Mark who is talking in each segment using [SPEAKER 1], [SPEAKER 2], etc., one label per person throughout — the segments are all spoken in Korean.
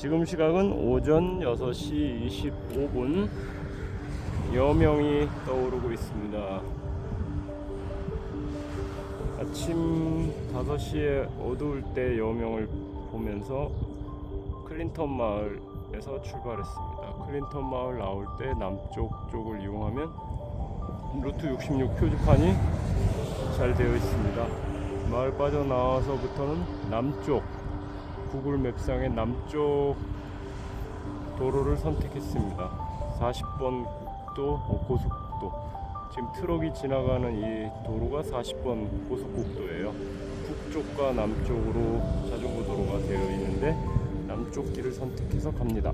[SPEAKER 1] 지금 시각은 오전 6시 25분 여명이 떠오르고 있습니다. 아침 5시에 어두울 때 여명을 보면서 클린턴 마을에서 출발했습니다. 클린턴 마을 나올 때 남쪽 쪽을 이용하면 루트 66 표지판이 잘 되어 있습니다. 마을 빠져나와서부터는 남쪽 구글 맵상의 남쪽 도로를 선택했습니다. 40번 국도 고속국도 지금 트럭이 지나가는 이 도로가 40번 고속국도예요. 북쪽과 남쪽으로 자전거 도로가 되어 있는데 남쪽 길을 선택해서 갑니다.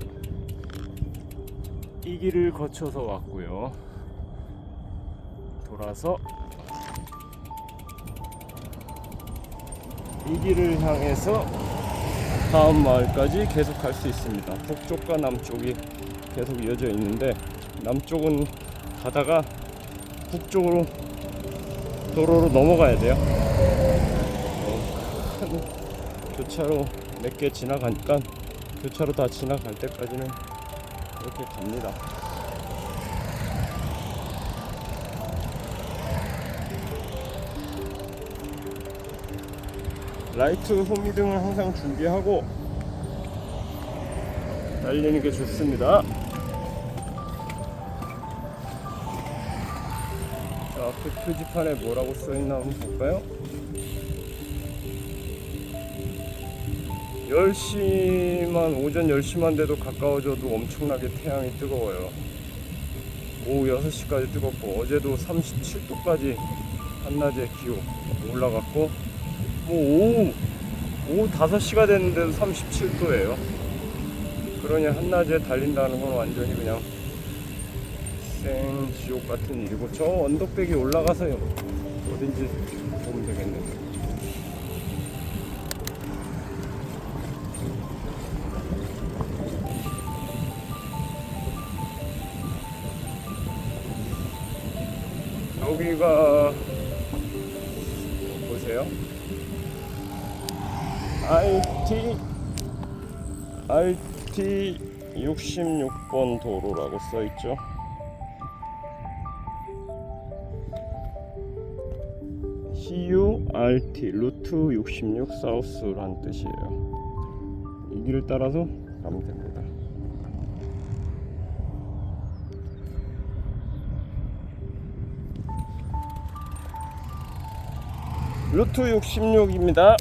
[SPEAKER 1] 이 길을 거쳐서 왔고요. 돌아서 이 길을 향해서 다음 마을까지 계속 갈 수 있습니다. 북쪽과 남쪽이 계속 이어져 있는데 남쪽은 가다가 북쪽으로 도로로 넘어가야 돼요. 어, 큰 교차로 몇 개 지나가니까 교차로 다 지나갈 때까지는 이렇게 갑니다. 라이트 호미등을 항상 준비하고 달리는 게 좋습니다. 자, 앞에 표지판에 뭐라고 써있나 한번 볼까요? 10시만, 오전 10시만 돼도 가까워져도 엄청나게 태양이 뜨거워요. 오후 6시까지 뜨겁고, 어제도 37도까지 한낮에 기온 올라갔고, 뭐 오후 오후 5시가 됐는데도 37도예요. 그러니 한낮에 달린다는 건 완전히 그냥 생 지옥 같은 일이고 저 언덕백이 올라가서요 어딘지 보면 되겠네. 여기가 보세요. RT RT 66번 도로라고 써 있죠. CURT 루트 66 사우스란 뜻이에요. 이 길을 따라서 가면 됩니다. 루트 66입니다.